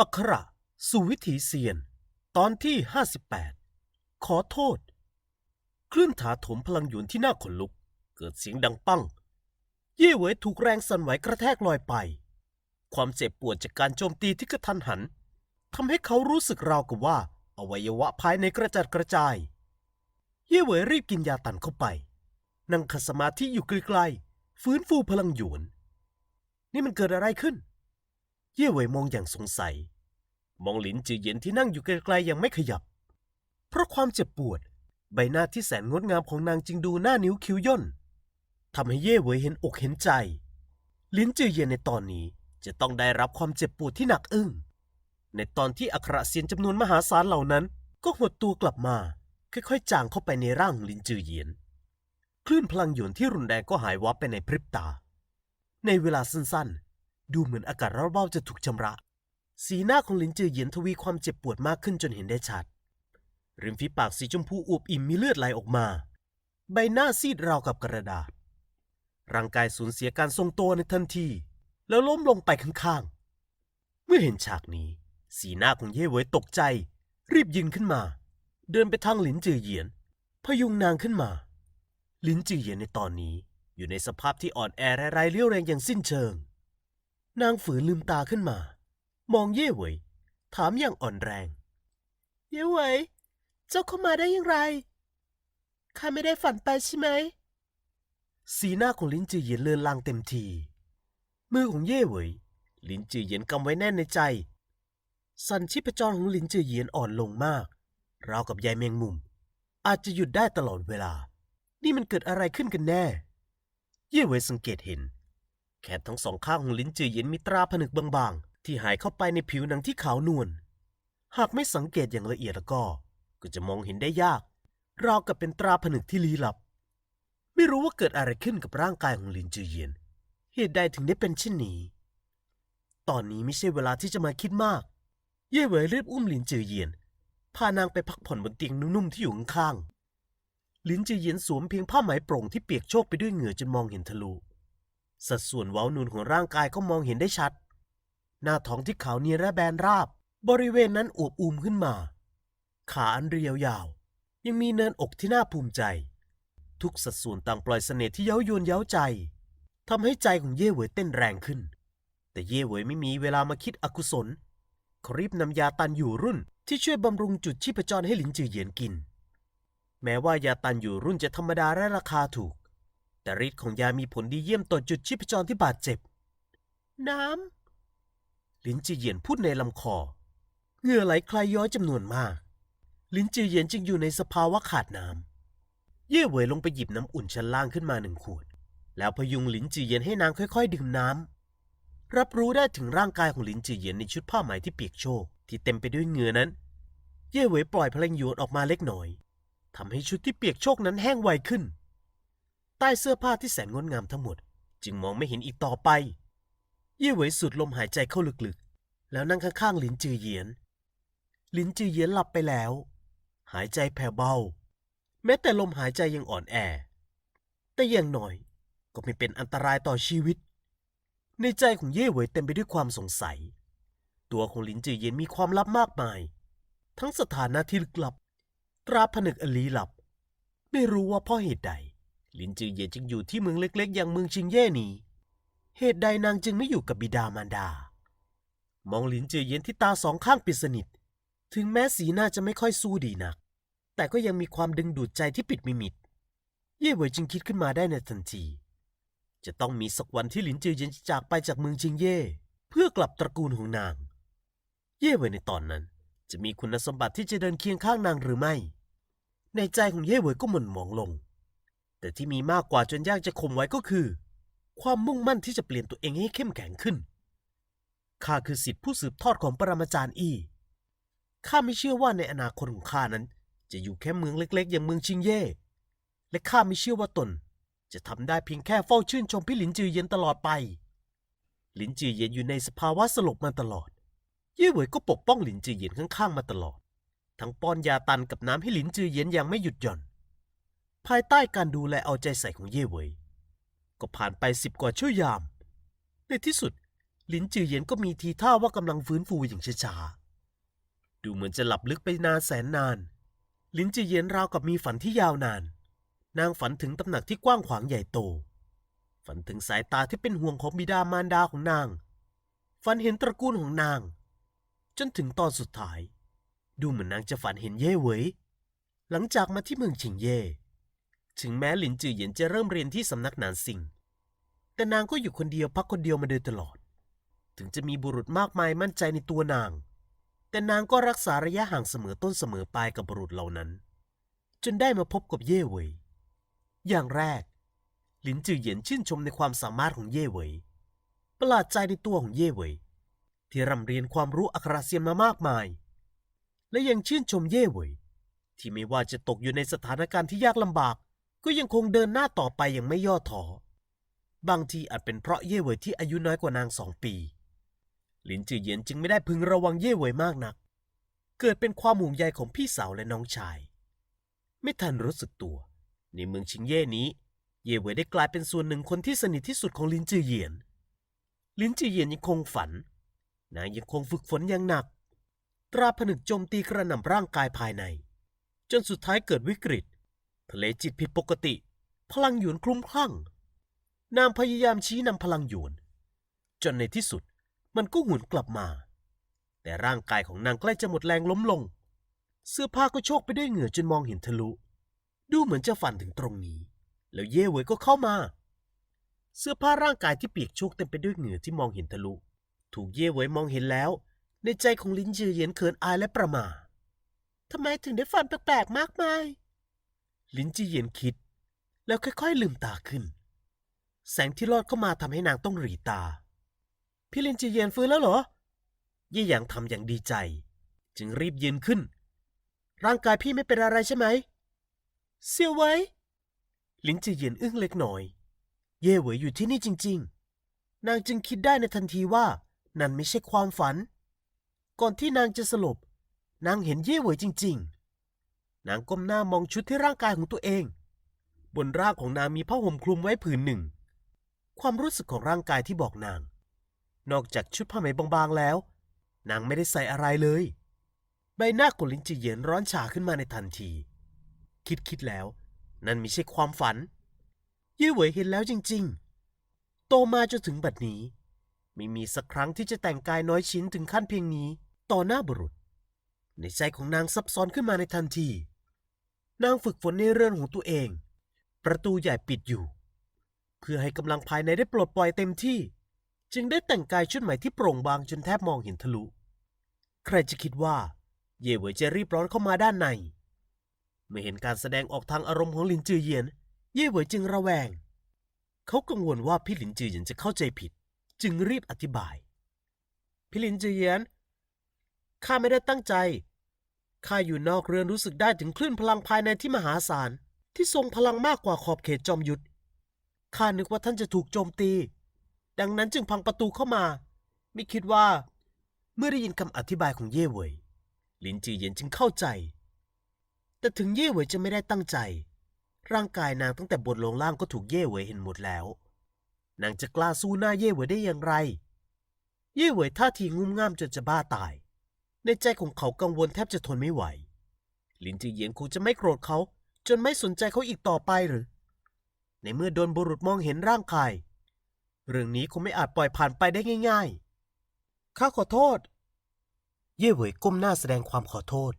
อักขระสู่วิถีเซียน ตอนที่ 58 ขอโทษ คลื่นถาถมพลังหยวนที่น่าขนลุก เกิดเสียงดังปัง เย่เหวยถูกแรงสั่นไหวกระแทกลอยไป ความเจ็บปวดจากการโจมตีที่กระทันหันทำให้เขารู้สึกราวกับว่า อวัยวะภายในกระจัดกระจาย เย่เหวยรีบกินยาตันเข้าไป นั่งขัดสมาธิอยู่ไกลๆฟื้นฟูพลังหยวน นี่มันเกิดอะไรขึ้น เย่เหวยมองอย่างสงสัย มองหลินจือเย็นที่นั่งอยู่ไกลๆยังไม่ขยับ เพราะความเจ็บปวด ใบหน้าที่แสนงดงามของนางจึงดูหน้านิ้วคิ้วย่นทำให้เย่เหวยเห็นอกเห็นใจ ลินจือเย็นในตอนนี้จะต้องได้รับความเจ็บปวดที่หนักอึ้ง ในตอนที่อัครเซียนจำนวนมหาศาลเหล่านั้นก็หดตัวกลับมา ค่อยๆ จางเข้าไปในร่างลินจือเยียน คลื่นพลังหยวนที่รุนแรงก็หายวับไปในพริบตา ในเวลาสั้นๆ ดูเหมือนอากาศรอบๆจะถูกชำระ สีหน้าของลินจือเยียนทวีความเจ็บปวดมากขึ้นจนเห็นได้ชัด ริมฝีปากสีชมพูอวบอิ่มมีเลือดไหลออกมา ใบหน้าซีดราวกับกระดาษ ร่างกายสูญเสียการทรงตัวในทันที แล้วล้มลงไปข้างๆ เมื่อเห็นฉากนี้ สีหน้าของเย่เหวยตกใจ รีบยืนขึ้นมา เดินไปทางหลินจือเหยียน พยุงนางขึ้นมา หลินจือเหยียนในตอนนี้อยู่ในสภาพที่อ่อนแอและไร้เรี่ยวแรงอย่างสิ้นเชิง นางฝืนลืมตาขึ้นมา มองเย่เหวยถามอย่างอ่อนแรง เย่เหวยเจ้าเข้ามาได้อย่างไรข้าไม่ได้ฝันไปใช่ไหม สีหน้าของลินจือเยียนเลือนลางเต็มที มือของเย่เหวยลินจือเยียนกำไว้แน่นในใจ สันชีพจรของลินจือเยียนอ่อนลงมาก ราวกับใยแมงมุม อาจจะหยุดได้ตลอดเวลา นี่มันเกิดอะไรขึ้นกันแน่ เย่เหวยสังเกตเห็น แขนทั้งสองข้างของลินจือเหยียนมีตราผนึกบางๆ ที่หายเข้าไปในผิวหนังที่ขาวนวล หากไม่สังเกตอย่างละเอียดแล้วก็ ก็จะมองเห็นได้ยาก ราวกับเป็นตราผนึกที่ลี้ลับ ไม่รู้ว่าเกิดอะไรขึ้นกับร่างกายของลินจือเหยียนเหตุใดถึงได้เป็นเช่นนี้ ตอนนี้ไม่ใช่เวลาที่จะมาคิดมาก เย่เหวยรีบอุ้มลินจือเหยียนพานางไปพักผ่อนบนเตียงนุ่มๆที่อยู่ข้างๆลินจือเยียนสวมเพียงผ้าไหมโปร่งที่เปียกโชกไปด้วยเหงื่อจนมองเห็นทะลุ สัดส่วนเว้านูนของร่างกายก็มองเห็นได้ชัด หน้าท้องที่ขาวเนียนและแบนราบ บริเวณนั้นอวบอูมขึ้นมา ขาอันเรียวยาว ยังมีเนินอกที่น่าภูมิใจ ทุกสัดส่วนต่างปล่อยเสน่ห์ที่เย้ายวนเย้าใจทำให้ใจของเย่เหวยเต้นแรงขึ้น แต่เย่เหวยไม่มีเวลามาคิดอกุศลเขารีบนำยาตันอยู่รุ่นที่ช่วยบำรุงจุดชีพจรให้หลินจือเหยียนกิน แม้ว่ายาตันอยู่รุ่นจะธรรมดาและราคาถูก แต่ฤทธิ์ของยามีผลดีเยี่ยมต่อจุดชีพจรที่บาดเจ็บ น้ำหลินจือเยียนพูดในลำคอ เหงื่อไหลคลายย้อยจำนวนมากหลินจือเยียนจึงอยู่ในสภาวะขาดน้ำ เย่เหวยลงไปหยิบน้ำอุ่นชั้นล่างขึ้นมาหนึ่งขวด แล้วพยุงหลินจือเยียนให้นางค่อย ๆ ดื่มน้ำ รับรู้ได้ถึงร่างกายของลินจือเยียนในชุดผ้าไหมที่เปียกโชกที่เต็มไปด้วยเหงื่อนั้น เย่เหวยปล่อยพลังหยวนออกมาเล็กน้อยทำให้ชุดที่เปียกโชกนั้นแห้งไวขึ้น ใต้เสื้อผ้าที่แสนงดงามทั้งหมด จึงมองไม่เห็นอีกต่อไป เย่เหวยสูดลมหายใจเข้าลึกๆ แล้วนั่งข้างๆลินจือเหยียนลินจือเหยียนหลับไปแล้ว หายใจแผ่วเบา แม้แต่ลมหายใจยังอ่อนแอ แต่อย่างน้อยก็ไม่เป็นอันตรายต่อชีวิต ในใจของเย่เหวยเต็มไปด้วยความสงสัย ตัวของลินจือเย็นมีความลับมากมาย ทั้งสถานะที่ลึกลับตราผนึกอลีลับ ไม่รู้ว่าเพราะเหตุใด ลินจือเย็นจึงอยู่ที่เมืองเล็กๆ อย่างเมืองชิงเย่นี้ เหตุใดนางจึงไม่อยู่กับบิดามารดา มองลินจือเย็นที่ตาสองข้างปิดสนิท ถึงแม้สีหน้าจะไม่ค่อยสู้ดีนัก แต่ก็ยังมีความดึงดูดใจที่ปิดม่มิด เย่เหวยจึงคิดขึ้นมาได้ในทันที จะต้องมีสักวันที่หลินจือเย็นจะจากไปจากเมืองจิงเย่ เพื่อกลับตระกูลของนาง เย่เหวยในตอนนั้น จะมีคุณสมบัติที่จะเดินเคียงข้างนางหรือไม่ ในใจของเย่เหวยก็หม่นหมองลง แต่ที่มีมากกว่าจนยากจะข่มไว้ก็คือ ความมุ่งมั่นที่จะเปลี่ยนตัวเองให้เข้มแข็งขึ้น ข้าคือสิทธิผู้สืบทอดของปรมาจารย์อี ข้าไม่เชื่อว่าในอนาคตของข้านั้น จะอยู่แค่เมืองเล็ก ๆ อย่างเมืองชิงเย่ และข้าไม่เชื่อว่าตน จะทำได้เพียงแค่เฝ้าชื่นชมพี่หลินจือเย็นตลอดไป หลินจือเย็นอยู่ในสภาวะสลบมาตลอด เย่เหวยก็ปกป้องหลินจือเย็นข้างๆมาตลอด ทั้งป้อนยาตันกับน้ำให้หลินจือเย็นอย่างไม่หยุดหย่อน ภายใต้การดูแลเอาใจใส่ของเย่เวยก็ผ่านไปสิบกว่าชั่วยาม ในที่สุด ลินจือเหยียนก็มีทีท่าว่ากำลังฟื้นฟูอย่างช้าๆ ดูเหมือนจะหลับลึกไปนานแสนนาน ลินจือเหยียนราวกับมีฝันที่ยาวนาน นางฝันถึงตำหนักที่กว้างขวางใหญ่โต ฝันถึงสายตาที่เป็นห่วงของบิดามารดาของนาง ฝันเห็นตระกูลของนาง จนถึงตอนสุดท้าย ดูเหมือนนางจะฝันเห็นเย่เวยหลังจากมาที่เมืองชิงเย่ ถึงแม้หลินจือเหยียนจะเริ่มเรียนที่สำนักหนานซิง แต่นางก็อยู่คนเดียวพักคนเดียวมาโดยตลอด ถึงจะมีบุรุษมากมายมั่นใจในตัวนาง แต่นางก็รักษาระยะห่างเสมอต้นเสมอปลายกับบุรุษเหล่านั้น จนได้มาพบกับเย่เวย อย่างแรก หลินจือเหยียนชื่นชมในความสามารถของเย่เวย ประหลาดใจในตัวของเย่เวยที่ร่ำเรียนความรู้อักระเซียนมามากมาย และยังชื่นชมเย่เวยที่ไม่ว่าจะตกอยู่ในสถานการณ์ที่ยากลำบาก ก็ยังคงเดินหน้าต่อไปอย่างไม่ย่อท้อบางทีอาจเป็นเพราะเย่เหวยที่อายุน้อยกว่านางสองปี หลินจือเยียนจึงไม่ได้พึงระวังเย่เหวยมากนัก เกิดเป็นความห่วงใยของพี่สาวและน้องชาย ไม่ทันรู้สึกตัว ในเมืองชิงเย่นี้ เย่เหวยได้กลายเป็นส่วนหนึ่งคนที่สนิทที่สุดของลินจือเยียน ลินจือเยียนยังคงฝัน นางยังคงฝึกฝนอย่างหนัก ตราผนึกโจมตีกระหน่ำร่างกายภายใน จนสุดท้ายเกิดวิกฤต ทะเลจิตผิดปกติ พลังหยวนคลุ้มคลั่ง นางพยายามชี้นำพลังหยวน จนในที่สุดมันก็หวนกลับมา แต่ร่างกายของนางใกล้จะหมดแรงล้มลง เสื้อผ้าก็โชกไปด้วยเหงื่อจนมองเห็นทะลุ ดูเหมือนจะฝันถึงตรงนี้ แล้วเย่เหวยก็เข้ามา เสื้อผ้าร่างกายที่เปียกโชกเต็มไปด้วยเหงื่อที่มองเห็นทะลุ ถูกเย่เหวยมองเห็นแล้ว ในใจของลินจือเยียนเขินอายและประมาทำไมถึงได้ฝันแปลกๆมากมาย ลินจีเยียนคิด แล้วค่อยๆลืมตาขึ้น แสงที่ลอดเข้ามาทำให้นางต้องหรีตา พี่ลินจีเยียนฟื้นแล้วเหรอเย่หยางทำอย่างดีใจ จึงรีบยืนขึ้น ร่างกายพี่ไม่เป็นอะไรใช่ไหม เสียวไว้ ลินจีเยียนอึ้งเล็กน้อย เย่เหวยอยู่ที่นี่จริง ๆ นางจึงคิดได้ในทันทีว่านั่นไม่ใช่ความฝัน ก่อนที่นางจะสลบ นางเห็นเย่เหวยจริง ๆ นางก้มหน้ามองชุดที่ร่างกายของตัวเอง บนร่างของนางมีผ้าห่มคลุมไว้ผืนหนึ่ง ความรู้สึกของร่างกายที่บอกนาง นอกจากชุดผ้าไหมบางๆแล้ว นางไม่ได้ใส่อะไรเลย ใบหน้าของลินจีเยียนร้อนฉาขึ้นมาในทันที คิดคิดๆแล้ว นั่นไม่ใช่ความฝัน เย่เหวยเห็นแล้วจริง ๆ โตมาจนถึงบัดนี้ ไม่มีสักครั้งที่จะแต่งกายน้อยชิ้นถึงขั้นเพียงนี้ ต่อหน้าบุรุษ ในใจของนางซับซ้อนขึ้นมาในทันที นางฝึกฝนในเรือนของตัวเอง ประตูใหญ่ปิดอยู่ เพื่อให้กำลังภายในได้ปลดปล่อยเต็มที่ จึงได้แต่งกายชุดใหม่ที่โปร่งบางจนแทบมองเห็นทะลุ ใครจะคิดว่า เย่เหวยจะรีบร้อนเข้ามาด้านใน เมื่อเห็นการแสดงออกทางอารมณ์ของหลินจือเยียน เย่เหวยจึงระแวง เขากังวลว่าพี่หลินจือเยียนจะเข้าใจผิด จึงรีบอธิบาย พี่หลินจือเยียนข้าไม่ได้ตั้งใจ ข้าอยู่นอกเรือนรู้สึกได้ถึงคลื่นพลังภายในที่มหาศาล ที่ทรงพลังมากกว่าขอบเขตจอมยุทธข้านึกว่าท่านจะถูกโจมตี ดังนั้นจึงพังประตูเข้ามา ไม่คิดว่า เมื่อได้ยินคำอธิบายของเย่เหวยลินจีเยียนจึงเข้าใจ แต่ถึงเย่เหวยจะไม่ได้ตั้งใจ ร่างกายนางตั้งแต่บนลงล่างก็ถูกเย่เหวยเห็นหมดแล้ว นางจะกล้าสู้หน้าเย่เหวยได้อย่างไร เย่เหวยท่าทีงุ่มง่ามจนจะบ้าตาย ในใจของเขากังวลแทบจะทนไม่ไหว ลินจือเหยียนคงจะไม่โกรธเขา จนไม่สนใจเขาอีกต่อไปหรือ ในเมื่อโดนบุรุษมองเห็นร่างกาย เรื่องนี้คงไม่อาจปล่อยผ่านไปได้ง่าย ๆ ข้าขอโทษ เย่เหวยก้มหน้าแสดงความขอโทษ